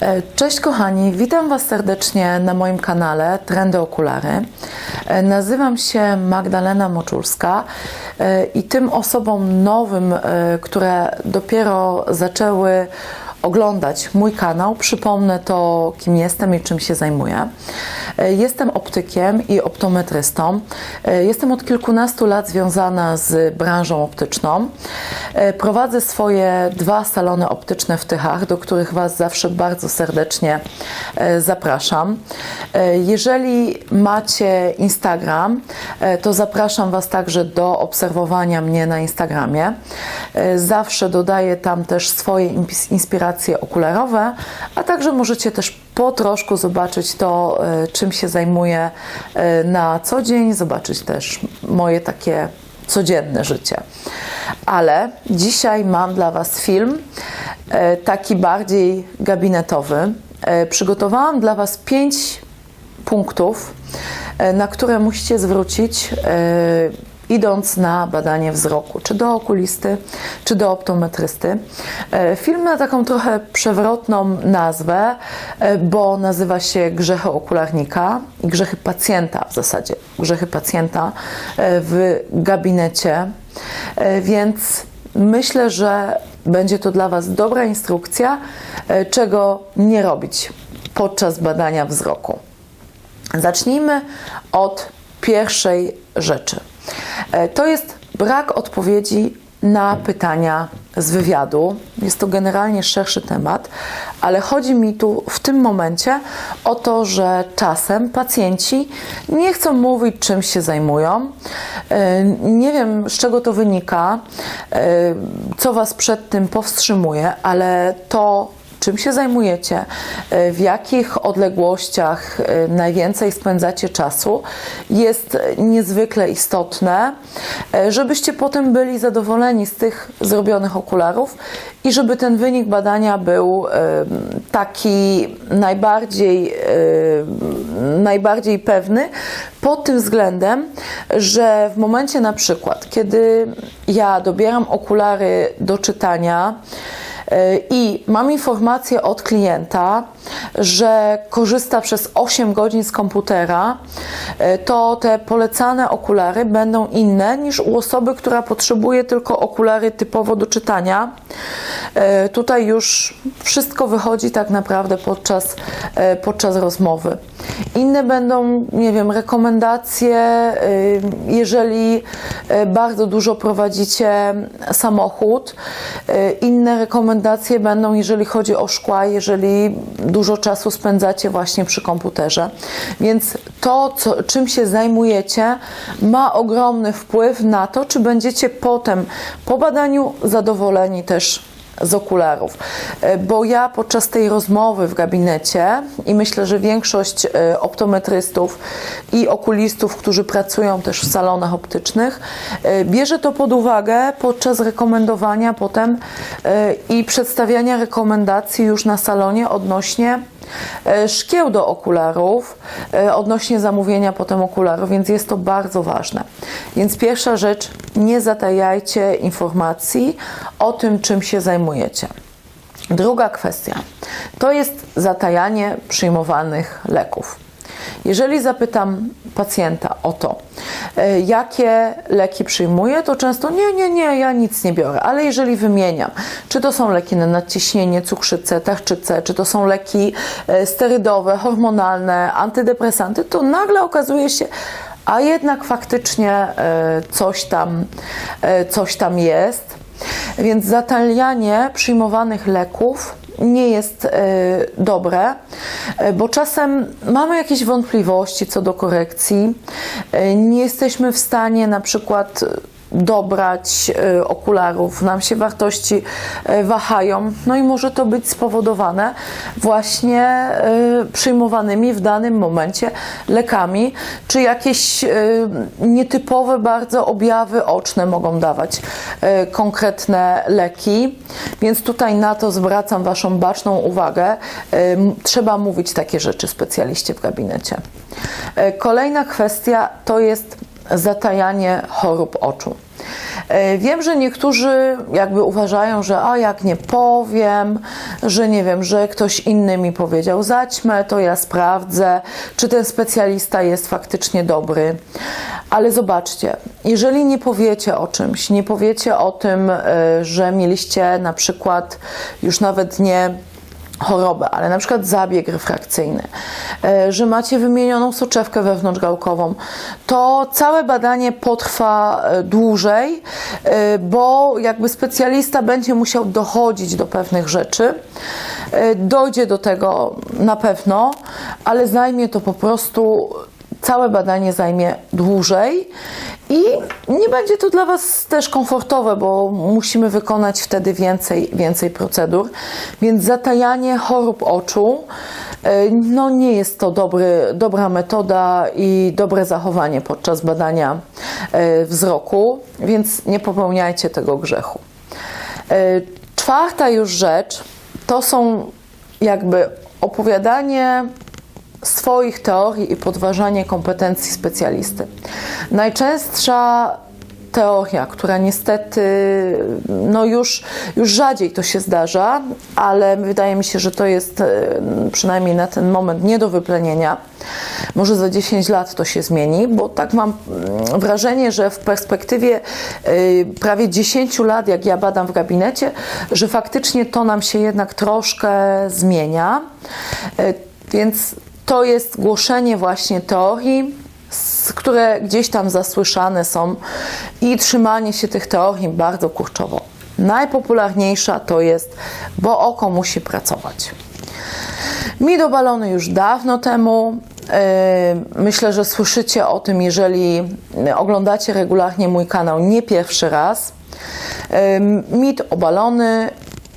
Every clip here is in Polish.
E, Cześć kochani, witam Was serdecznie na moim kanale Trendy Okulary. E, Nazywam się Magdalena Moczulska e, i tym osobom nowym, które dopiero zaczęły oglądać mój kanał, przypomnę to, kim jestem i czym się zajmuję. E, Jestem optykiem i optometrystą. E, Jestem od kilkunastu lat związana z branżą optyczną. E, Prowadzę swoje dwa salony optyczne w Tychach, do których Was zawsze bardzo serdecznie zapraszam. Jeżeli macie Instagram, to zapraszam Was także do obserwowania mnie na Instagramie. Zawsze dodaję tam też swoje inspiracje okularowe, a także możecie też po troszku zobaczyć to, e, czym się zajmuję e, na co dzień, zobaczyć też moje takie codzienne życie. Ale dzisiaj mam dla Was film e, taki bardziej gabinetowy. Przygotowałam dla Was pięć punktów, na które musicie zwrócić, idąc na badanie wzroku, czy do okulisty, czy do optometrysty. E, Film ma taką trochę przewrotną nazwę, e, bo nazywa się Grzechy okularnika i grzechy pacjenta w zasadzie. Grzechy pacjenta e, w gabinecie, więc myślę, że będzie to dla Was dobra instrukcja, czego nie robić podczas badania wzroku. Zacznijmy od pierwszej rzeczy. E, To jest brak odpowiedzi na pytania z wywiadu. Jest to generalnie szerszy temat, ale chodzi mi tu w tym momencie o to, że czasem pacjenci nie chcą mówić, czym się zajmują. E, Nie wiem, z czego to wynika, e, co Was przed tym powstrzymuje, ale to, czym się zajmujecie, e, w jakich odległościach e, najwięcej spędzacie czasu, jest niezwykle istotne, e, żebyście potem byli zadowoleni z tych zrobionych okularów i żeby ten wynik badania był taki najbardziej, najbardziej pewny pod tym względem, że w momencie na przykład, kiedy ja dobieram okulary do czytania, i mam informację od klienta, że korzysta przez 8 godzin z komputera, to te polecane okulary będą inne niż u osoby, która potrzebuje tylko okulary typowo do czytania. E, Tutaj już wszystko wychodzi tak naprawdę podczas, e, podczas rozmowy. Inne będą, nie wiem, rekomendacje, e, jeżeli e, bardzo dużo prowadzicie samochód. E, Inne rekomendacje będą, jeżeli chodzi o szkła, jeżeli dużo czasu spędzacie właśnie przy komputerze. Więc to, co, czym się zajmujecie, ma ogromny wpływ na to, czy będziecie potem po badaniu zadowoleni też z okularów. E, Bo ja podczas tej rozmowy w gabinecie i myślę, że większość e, optometrystów i okulistów, którzy pracują też w salonach optycznych, e, bierze to pod uwagę podczas rekomendowania potem i przedstawiania rekomendacji już na salonie odnośnie szkieł do okularów, e, odnośnie zamówienia potem okularów, więc jest to bardzo ważne. Więc pierwsza rzecz, nie zatajajcie informacji o tym, czym się zajmujecie. Druga kwestia to jest zatajanie przyjmowanych leków. Jeżeli zapytam pacjenta o to, e, jakie leki przyjmuje, to często nie, nie, nie, ja nic nie biorę, ale jeżeli wymieniam, czy to są leki na nadciśnienie, cukrzycę, tarczycę, czy to są leki e, sterydowe, hormonalne, antydepresanty, to nagle okazuje się, a jednak faktycznie e, coś tam, coś tam jest. Więc zatajanie przyjmowanych leków nie jest dobre, bo czasem mamy jakieś wątpliwości co do korekcji. E, Nie jesteśmy w stanie na przykład dobrać e, okularów, nam się wartości e, wahają, no i może to być spowodowane właśnie e, przyjmowanymi w danym momencie lekami, czy jakieś nietypowe bardzo objawy oczne mogą dawać konkretne leki, więc tutaj na to zwracam Waszą baczną uwagę. Trzeba mówić takie rzeczy specjaliście w gabinecie. Kolejna kwestia to jest zatajanie chorób oczu. E, Wiem, że niektórzy jakby uważają, że a jak nie powiem, że nie wiem, że ktoś inny mi powiedział zaćmę, to ja sprawdzę, czy ten specjalista jest faktycznie dobry. Ale zobaczcie, jeżeli nie powiecie o czymś, nie powiecie o tym, e, że mieliście na przykład już nawet nie chorobę, ale na przykład zabieg refrakcyjny, e, że macie wymienioną soczewkę wewnątrzgałkową, to całe badanie potrwa e, dłużej, e, bo jakby specjalista będzie musiał dochodzić do pewnych rzeczy. Dojdzie do tego na pewno, ale zajmie to po prostu całe badanie zajmie dłużej i nie będzie to dla Was też komfortowe, bo musimy wykonać wtedy więcej, więcej procedur. Więc zatajanie chorób oczu e, no nie jest to dobry, dobra metoda i dobre zachowanie podczas badania e, wzroku, więc nie popełniajcie tego grzechu. E, Czwarta już rzecz to są jakby opowiadanie swoich teorii i podważanie kompetencji specjalisty. Najczęstsza teoria, która niestety no już, już rzadziej to się zdarza, ale wydaje mi się, że to jest e, przynajmniej na ten moment nie do wyplenienia. Może za 10 lat to się zmieni, bo tak mam mm, wrażenie, że w perspektywie e, prawie 10 lat, jak ja badam w gabinecie, że faktycznie to nam się jednak troszkę zmienia. E, Więc to jest głoszenie właśnie teorii, które gdzieś tam zasłyszane są i trzymanie się tych teorii bardzo kurczowo. Najpopularniejsza to jest, bo oko musi pracować. Mi do balony już dawno temu. Yy, Myślę, że słyszycie o tym, jeżeli oglądacie regularnie mój kanał nie pierwszy raz. Yy, Mit o balony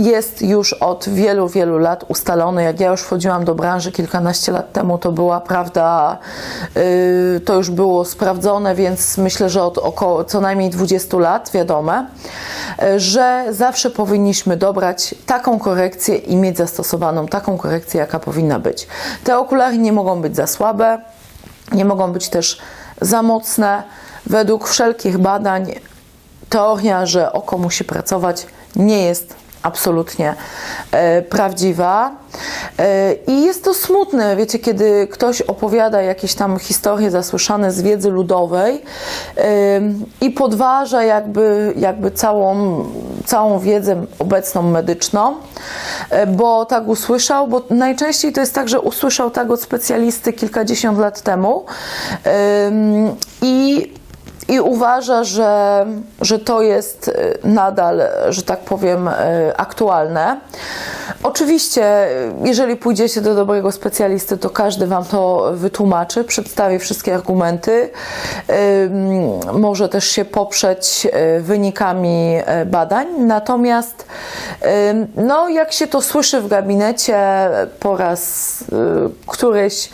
jest już od wielu, wielu lat ustalony. Jak ja już wchodziłam do branży kilkanaście lat temu, to była prawda, yy, to już było sprawdzone, więc myślę, że od około co najmniej 20 lat wiadome, że zawsze powinniśmy dobrać taką korekcję i mieć zastosowaną taką korekcję, jaka powinna być. Te okulary nie mogą być za słabe, nie mogą być też za mocne. Według wszelkich badań teoria, że oko musi pracować, nie jest absolutnie e, prawdziwa. E, I jest to smutne, wiecie, kiedy ktoś opowiada jakieś tam historie zasłyszane z wiedzy ludowej e, i podważa jakby, jakby całą, całą wiedzę obecną medyczną, e, bo tak usłyszał, bo najczęściej to jest tak, że usłyszał tak od specjalisty kilkadziesiąt lat temu Ym, i i uważa, że, że to jest y, nadal, że tak powiem, y, aktualne. Oczywiście, jeżeli pójdziecie do dobrego specjalisty, to każdy Wam to wytłumaczy, przedstawi wszystkie argumenty, może też się poprzeć y, wynikami badań. Natomiast, no, jak się to słyszy w gabinecie po raz któryś,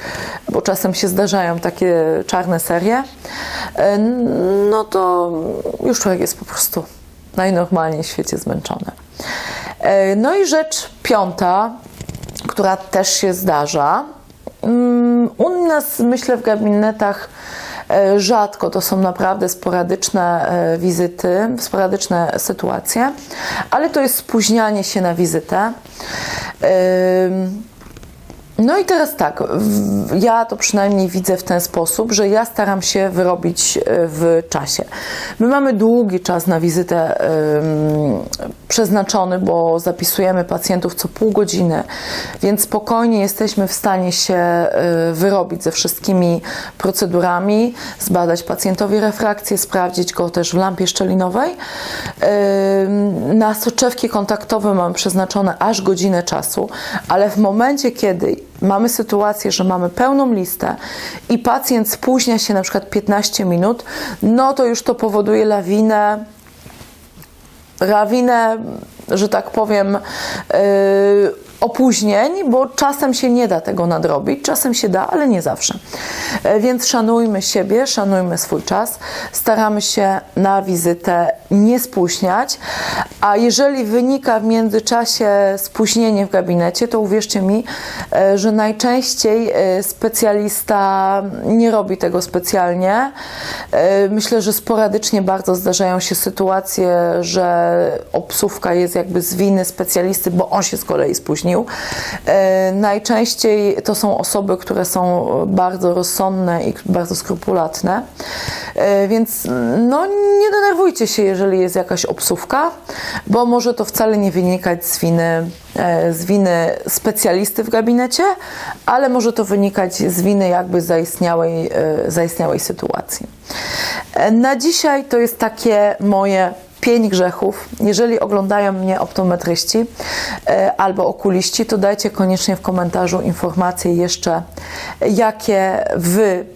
bo czasem się zdarzają takie czarne serie, no to już człowiek jest po prostu najnormalniej w świecie zmęczony. E, No i rzecz piąta, która też się zdarza. Mm, U nas, myślę, w gabinetach e, rzadko to są naprawdę sporadyczne e, wizyty, sporadyczne sytuacje, ale to jest spóźnianie się na wizytę. No i teraz tak, ja to przynajmniej widzę w ten sposób, że ja staram się wyrobić e, w czasie. My mamy długi czas na wizytę przeznaczony, bo zapisujemy pacjentów co pół godziny, więc spokojnie jesteśmy w stanie się e, wyrobić ze wszystkimi procedurami, zbadać pacjentowi refrakcję, sprawdzić go też w lampie szczelinowej. Na soczewki kontaktowe mamy przeznaczone aż godzinę czasu, ale w momencie, kiedy mamy sytuację, że mamy pełną listę i pacjent spóźnia się na przykład 15 minut, no to już to powoduje lawinę lawinę, że tak powiem, yy, opóźnień, bo czasem się nie da tego nadrobić, czasem się da, ale nie zawsze. E, Więc szanujmy siebie, szanujmy swój czas, staramy się na wizytę nie spóźniać, a jeżeli wynika w międzyczasie spóźnienie w gabinecie, to uwierzcie mi, e, że najczęściej e, specjalista nie robi tego specjalnie. Myślę, że sporadycznie bardzo zdarzają się sytuacje, że obsówka jest jakby z winy specjalisty, bo on się z kolei spóźnił. E, Najczęściej to są osoby, które są bardzo rozsądne i bardzo skrupulatne, E, więc no nie denerwujcie się, jeżeli jest jakaś obsówka, bo może to wcale nie wynikać z winy, e, z winy specjalisty w gabinecie, ale może to wynikać z winy jakby zaistniałej, zaistniałej sytuacji. Na dzisiaj to jest takie moje pięć grzechów. Jeżeli oglądają mnie optometryści e, albo okuliści, to dajcie koniecznie w komentarzu informacje jeszcze, jakie wy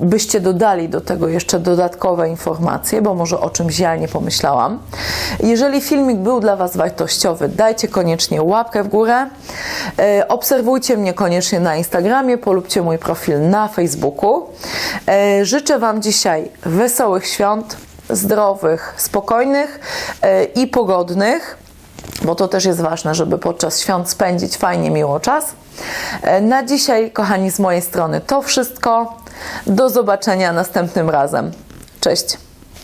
byście dodali do tego jeszcze dodatkowe informacje, bo może o czymś ja nie pomyślałam. Jeżeli filmik był dla Was wartościowy, dajcie koniecznie łapkę w górę. E, Obserwujcie mnie koniecznie na Instagramie, polubcie mój profil na Facebooku. E, Życzę Wam dzisiaj wesołych świąt, zdrowych, spokojnych e, i pogodnych bo to też jest ważne, żeby podczas świąt spędzić fajnie, miło czas. E, Na dzisiaj, kochani, z mojej strony to wszystko. Do zobaczenia następnym razem. Cześć.